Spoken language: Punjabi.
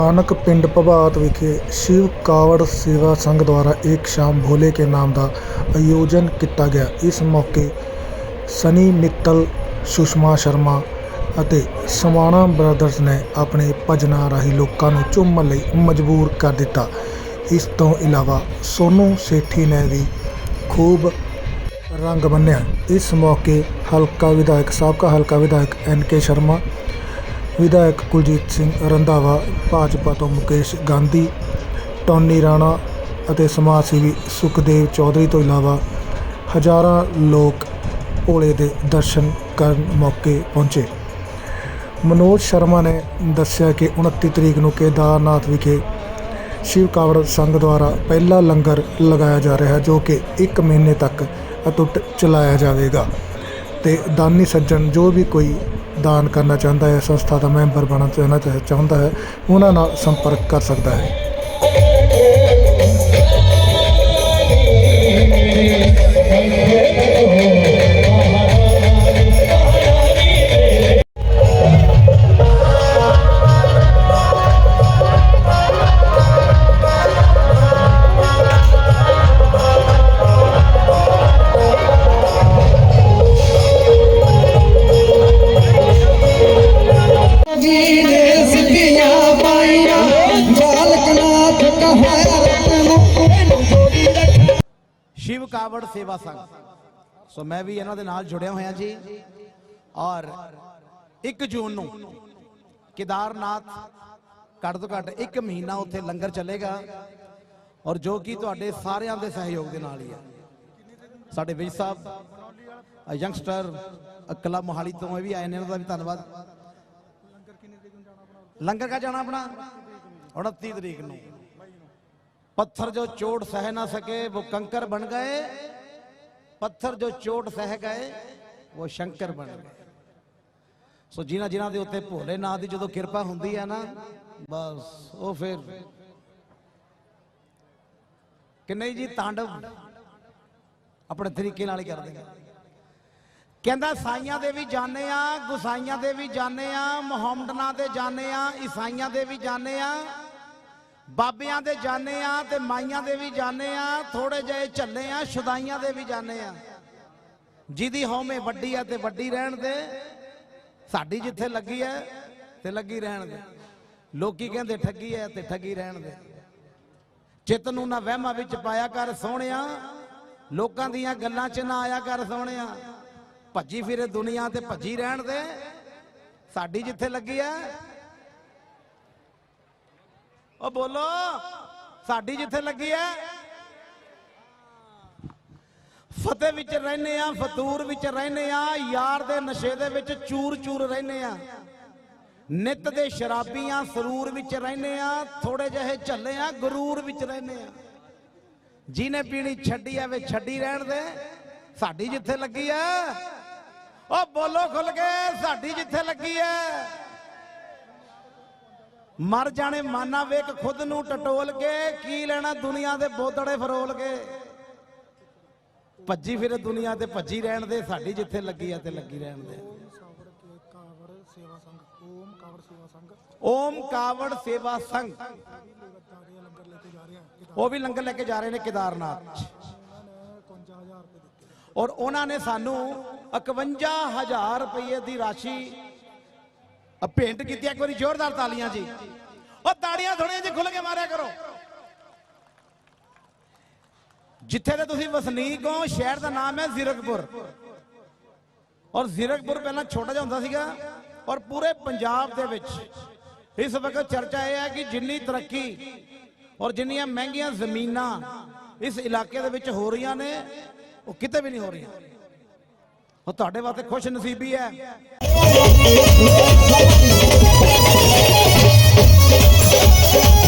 ਸਥਾਨਕ ਪਿੰਡ ਭਬਾਤ ਵਿਖੇ ਸ਼ਿਵ ਕਾਵੜ ਸੇਵਾ ਸੰਘ ਦੁਆਰਾ ਏਕ ਸ਼ਾਮ ਭੋਲੇ ਕੇ ਨਾਮ ਦਾ ਆਯੋਜਨ ਕੀਤਾ ਗਿਆ। ਇਸ ਮੌਕੇ ਸਨੀ ਮਿੱਤਲ, ਸੁਸ਼ਮਾ ਸ਼ਰਮਾ ਅਤੇ ਸਮਾਣਾ ਬ੍ਰਦਰਜ਼ ਨੇ ਆਪਣੇ ਭਜਨਾਂ ਰਾਹੀਂ ਲੋਕਾਂ ਨੂੰ ਝੂਮਣ ਲਈ ਮਜਬੂਰ ਕਰ ਦਿੱਤਾ। ਇਸ ਤੋਂ ਇਲਾਵਾ ਸੋਨੂ ਸੇਠੀ ਨੇ ਵੀ ਖੂਬ ਰੰਗ ਬੰਨਿਆ। ਇਸ ਮੌਕੇ ਹਲਕਾ ਵਿਧਾਇਕ, ਸਾਬਕਾ ਹਲਕਾ ਵਿਧਾਇਕ ਐਨ ਕੇ ਸ਼ਰਮਾ ਵਿਧਾਇਕ ਕੁਲਜੀਤ ਸਿੰਘ ਰੰਧਾਵਾ, ਭਾਜਪਾ ਤੋਂ ਮੁਕੇਸ਼ ਗਾਂਧੀ, ਟੌਨੀ ਰਾਣਾ ਅਤੇ ਸਮਾਜ ਸੇਵੀ ਸੁਖਦੇਵ ਚੌਧਰੀ ਤੋਂ ਇਲਾਵਾ ਹਜ਼ਾਰਾਂ ਲੋਕ ਭੋਲੇ ਦੇ ਦਰਸ਼ਨ ਕਰਨ ਮੌਕੇ ਪਹੁੰਚੇ। ਮਨੋਜ ਸ਼ਰਮਾ ਨੇ ਦੱਸਿਆ ਕਿ 29 ਤਰੀਕ ਨੂੰ ਕੇਦਾਰਨਾਥ ਵਿਖੇ ਸ਼ਿਵ ਕਾਵੜ ਸੰਘ ਦੁਆਰਾ ਪਹਿਲਾ ਲੰਗਰ ਲਗਾਇਆ ਜਾ ਰਿਹਾ ਹੈ ਜੋ ਕਿ 1 ਮਹੀਨੇ ਤੱਕ ਅਟੁੱਟ ਚਲਾਇਆ ਜਾਵੇਗਾ। ਤੇ ਦਾਨੀ ਸੱਜਣ ਜੋ ਵੀ ਕੋਈ ਦਾਨ ਕਰਨਾ ਚਾਹੁੰਦਾ ਹੈ, ਸੰਸਥਾ ਦਾ ਮੈਂਬਰ ਬਣਨਾ ਚਾਹੁੰਦਾ ਚਾਹੁੰਦਾ ਹੈ, ਉਹਨਾਂ ਨਾਲ ਸੰਪਰਕ ਕਰ ਸਕਦਾ ਹੈ। ਜੀ ਸ਼ਿਵ ਕਾਵੜ ਸੇਵਾ ਸੰਘ। ਸੋ ਮੈਂ ਵੀ ਇਹਨਾਂ ਦੇ ਨਾਲ ਜੁੜਿਆ ਹੋਇਆ ਜੀ। ਔਰ 1 ਜੂਨ ਨੂੰ ਕੇਦਾਰਨਾਥ ਘੱਟ ਤੋਂ ਘੱਟ 1 ਮਹੀਨਾ ਉੱਥੇ ਲੰਗਰ ਚੱਲੇਗਾ। ਔਰ ਜੋ ਕਿ ਤੁਹਾਡੇ ਸਾਰਿਆਂ ਦੇ ਸਹਿਯੋਗ ਦੇ ਨਾਲ ਹੀ ਹੈ ਸਾਡੇ ਵਿਜ ਸਾਹਿਬ ਯੰਗਸਟਰ ਅ ਮੋਹਾਲੀ ਤੋਂ ਇਹ ਵੀ ਆਏ ਨੇ ਉਹਨਾਂ ਦਾ ਵੀ ਧੰਨਵਾਦ। ਲੰਗਰ ਕਾ ਜਾਣਾ ਆਪਣਾ? 29 ਤਰੀਕ ਨੂੰ। पत्थर जो चोट सह ना सके वो कंकर बन गए पत्थर जो चोट सह गए वो ਸ਼ੰਕਰ ਬਣ ਗਏ ਸੋ ਜਿਨ੍ਹਾਂ ਜਿਨ੍ਹਾਂ ਦੇ ਉੱਤੇ ਭੋਲੇ ਨਾਥ ਦੀ ਜਦੋਂ ਕਿਰਪਾ ਹੁੰਦੀ ਹੈ ਨਾ ਬਸ ਉਹ ਫਿਰ ਕਿ ਨਹੀਂ ਜੀ ਤਾਂਡਵ ਆਪਣੇ ਤਰੀਕੇ ਨਾਲ ਹੀ ਕਰਦੇ ਨੇ ਕਹਿੰਦਾ ਸਾਈਆਂ ਦੇ ਵੀ ਜਾਣੇ ਆ ਗੁਸਾਈਆਂ ਦੇ ਵੀ ਜਾਣੇ ਆ ਮੁਹੰਮਦਨਾਂ ਦੇ ਜਾਣੇ ਆ ਈਸਾਈਆਂ ਦੇ ਵੀ ਜਾਣੇ ਆ ਬਾਬਿਆਂ ਦੇ ਜਾਣੇ ਆ ਤੇ ਮਾਈਆਂ ਦੇ ਵੀ ਜਾਣੇ ਆ ਥੋੜੇ ਜਿਹੇ ਝੱਲੇ ਆ, ਸ਼ੁਦਾਈਆਂ ਦੇ ਵੀ ਜਾਣੇ ਆ। ਜਿਹਦੀ ਹਉਮੈ ਵੱਡੀ ਆ ਤੇ ਵੱਡੀ ਰਹਿਣ ਦੇ, ਸਾਡੀ ਜਿੱਥੇ ਲੱਗੀ ਐ ਤੇ ਲੱਗੀ ਰਹਿਣ ਦੇ। ਲੋਕੀ ਕਹਿੰਦੇ ਠੱਗੀ ਐ ਤੇ ਠੱਗੀ ਰਹਿਣ ਦੇ। ਚਿੱਤ ਨੂੰ ਨਾ ਵਹਿਮਾਂ ਵਿੱਚ ਪਾਇਆ ਕਰ ਸੋਹਣਿਆ, ਲੋਕਾਂ ਦੀਆਂ ਗੱਲਾਂ 'ਚ ਨਾ ਆਇਆ ਕਰ ਸੋਹਣਿਆ। ਭੱਜੀ ਫਿਰੇ ਦੁਨੀਆ ਤੇ ਭੱਜੀ ਰਹਿਣ ਦੇ, ਸਾਡੀ ਜਿੱਥੇ ਲੱਗੀ ਐ ਉਹ ਬੋਲੋ, ਸਾਡੀ ਜਿੱਥੇ ਲੱਗੀ ਐ? ਫਤਿਹ ਵਿੱਚ ਰਹਿੰਦੇ ਆ, ਫਤੂਰ ਵਿੱਚ ਰਹਿੰਦੇ ਆ, ਯਾਰ ਦੇ ਨਸ਼ੇ ਦੇ ਵਿੱਚ ਚੂਰ ਚੂਰ ਰਹਿੰਦੇ ਆ। ਨਿਤ ਦੇ ਸ਼ਰਾਬੀਆਂ ਸਰੂਰ ਵਿੱਚ ਰਹਿੰਦੇ ਆ, ਥੋੜੇ ਜਿਹੇ ਝੱਲੇ ਆ, ਗਰੂਰ ਵਿੱਚ ਰਹਿੰਦੇ ਆ। ਜਿਹਨੇ ਪੀਣੀ ਛੱਡੀ ਆ ਵੇ ਛੱਡੀ ਰਹਿਣ ਦੇ। ਸਾਡੀ ਜਿੱਥੇ ਲੱਗੀ ਐ? ਉਹ ਬੋਲੋ ਖੁੱਲ ਕੇ, ਸਾਡੀ ਜਿੱਥੇ ਲੱਗੀ ਐ? ਮਰ ਜਾਣੇ ਮਾਨਾ ਵੇਖ ਖੁਦ ਨੂੰ ਟਟੋਲ ਕੇ, ਕੀ ਲੈਣਾ ਦੁਨੀਆ ਦੇ ਬੋਦੜੇ ਫਰੋਲ ਕੇ। ਭੱਜੀ ਫਿਰੇ ਦੁਨੀਆ ਤੇ ਭੱਜੀ ਰਹਿਣ ਦੇ, ਸਾਡੀ ਜਿੱਥੇ ਲੱਗੀ ਆ ਤੇ ਲੱਗੀ ਰਹਿਣ ਦੇ। ਓਮ ਕਾਵੜ ਸੇਵਾ ਸੰਘ। ਉਹ ਵੀ ਲੰਗਰ ਲੈ ਕੇ ਜਾ ਰਹੇ ਨੇ ਕੇਦਾਰਨਾਥ। ਔਰ ਉਹਨਾਂ ਨੇ ਸਾਨੂੰ 51000 ਰੁਪਏ ਦੀ ਰਾਸ਼ੀ ਅ ਭੇਂਟ ਕੀਤੀ ਇੱਕ ਵਾਰੀ ਜ਼ੋਰਦਾਰ ਤਾਲੀਆਂ ਜੀ। ਉਹ ਤਾੜੀਆਂ ਥੋੜੀਆਂ ਜੀ ਖੁੱਲ ਕੇ ਮਾਰਿਆ ਕਰੋ। ਜਿੱਥੇ ਦੇ ਤੁਸੀਂ ਵਸਨੀਕ ਹੋ, ਸ਼ਹਿਰ ਦਾ ਨਾਮ ਹੈ ਜ਼ੀਰਕਪੁਰ। ਔਰ ਜ਼ੀਰਕਪੁਰ ਪਹਿਲਾਂ ਛੋਟਾ ਜਿਹਾ ਹੁੰਦਾ ਸੀਗਾ, ਔਰ ਪੂਰੇ ਪੰਜਾਬ ਦੇ ਵਿੱਚ ਇਸ ਵਕਤ ਚਰਚਾ ਇਹ ਹੈ ਕਿ ਜਿੰਨੀ ਤਰੱਕੀ ਔਰ ਜਿੰਨੀਆਂ ਮਹਿੰਗੀਆਂ ਜ਼ਮੀਨਾਂ ਇਸ ਇਲਾਕੇ ਦੇ ਵਿੱਚ ਹੋ ਰਹੀਆਂ ਨੇ, ਉਹ ਕਿਤੇ ਵੀ ਨਹੀਂ ਹੋ ਰਹੀਆਂ। ਉਹ ਤੁਹਾਡੇ ਵਾਸਤੇ ਖੁਸ਼ ਨਸੀਬੀ ਹੈ। Hey.